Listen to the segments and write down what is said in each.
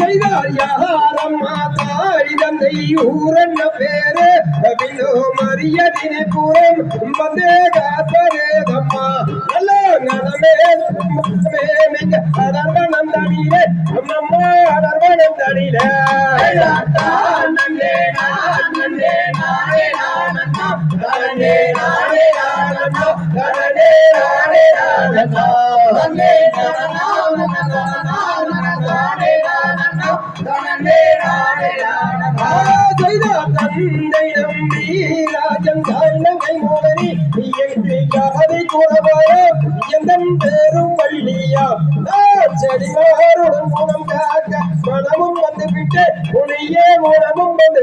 செய்தார் யாரம்மா தாய் தந்தை ஊரன்ன பேரு வினோ மரியதினை புறம் வந்தே காத்தரேதம்மா நல்ல நலமே மிக அதர்வனம் தடியிலே அம்மம்மா அதர்வனம் நன்னே நானே நானந்தா நன்னே நானே நானந்தா நன்னே தந்தை நம்பி ராஜன் தாழ்ந்தவை மோகனி நீ என்று யாரை கூறவாயோ எந்த பேரும் வள்ளியா செடிவாருடன் குணம் காக்க மனமும் வந்து விட்டு உனையே மூலமும் வந்து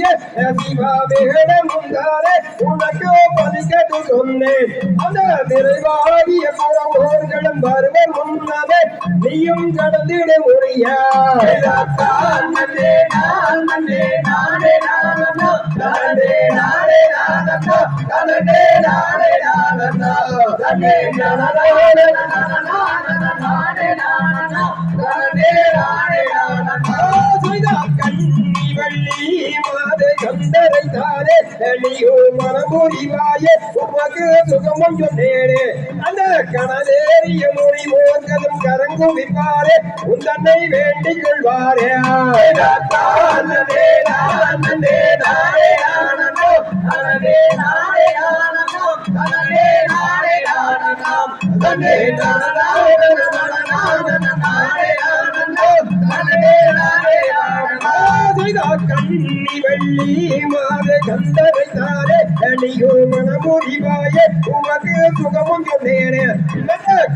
நரதமுடிய சிவா வேடமும் தாரே உனக்கு பதிக்கட்டு சொன்னேன் அந்த நிறைவாகிய குறவோர்களும் வருவ முன்னமே நீயும் கடந்திட முடிய? கண்ணி வைத்தாரே நீயோ மனமுறிவாயே உமக்கு சுகமும் சொன்னேனே. அந்த கணலேறிய மொழி மோர்களும் கரங்குவிப்பாரே உந்தன்னை வேண்டிக் கொள்வாரே. கண்ணி வெள்ளி மாத கந்தரை தாரே. அணியோ மனமுறிவாயே உமக்கு சுகமும் சொன்னேனே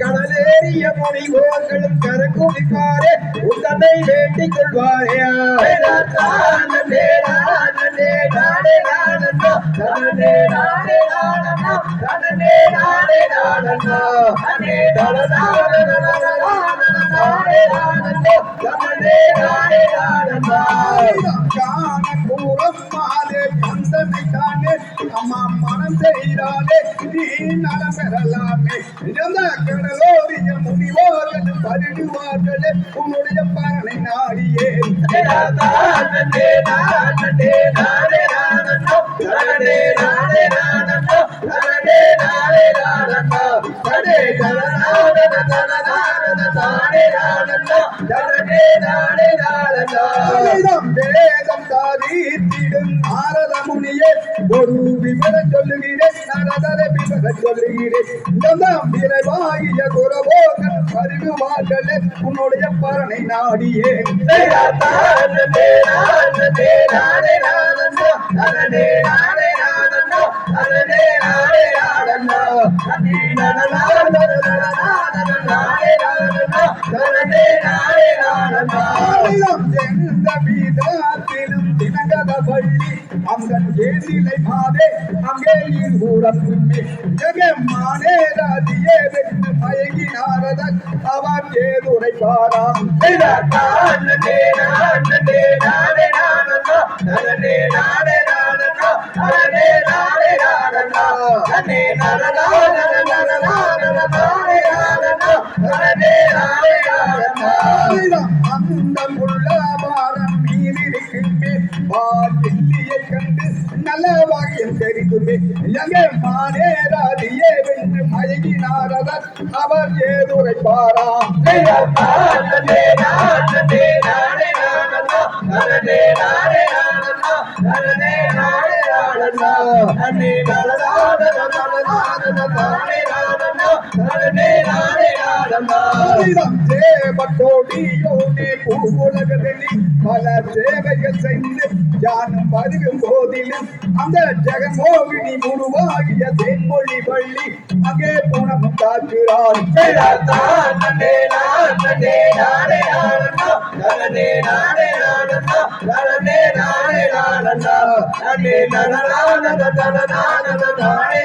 கடலேறிய முனிவோர்களும் கரங்குவிப்பாரே உத்தனை வேண்டிக் கொள்வாரே. அம்மா மனம் செய்தாலே நீ நலம் பெறலாமே. இழந்த கடலோரிய முனிவோர் என்று பருடுவார்களே உன்னுடைய பலனை நாடியே. நாடே நாடே நாடே வேதம் சாதித்திடும் நாரத முனியே ஒரு விவரம் சொல்லுகிறேன் நரதர விவரம் சொல்லுகிறேன் இதெல்லாம் விரைவாகிய குரவோகன் வருவார்களே உன்னுடைய பலனை நாடியே ஆயிரம் எந்த வீதத்திலும் தினகத அங்கன் ஏதிலை மாதே அங்கே ஊரப்புமே ஜெகமானே ராதியே வென்று மயங்கி நாரதன் அவர் ஏதுரைப்பாராம் ஆயிரம் தெரிந்துமே எங்கே வென்று மயங்கி நாரதன் அவர் ஏதுரைப்பாராம் ஆயிரம் சேவக்கோடியோனே பூவுலகத்தில் பல சேவைகள் செய்து யானும் வருகும் போதிலும் அந்த ஜெகமோகினி முழுவாகிய தென்மொழி பள்ளி அங்கே போனமும் காட்டுகிறார் நனனே நானே நானந்தா நனனே நானே நானந்தா நனே நனநானந்த தனநானந்த நானே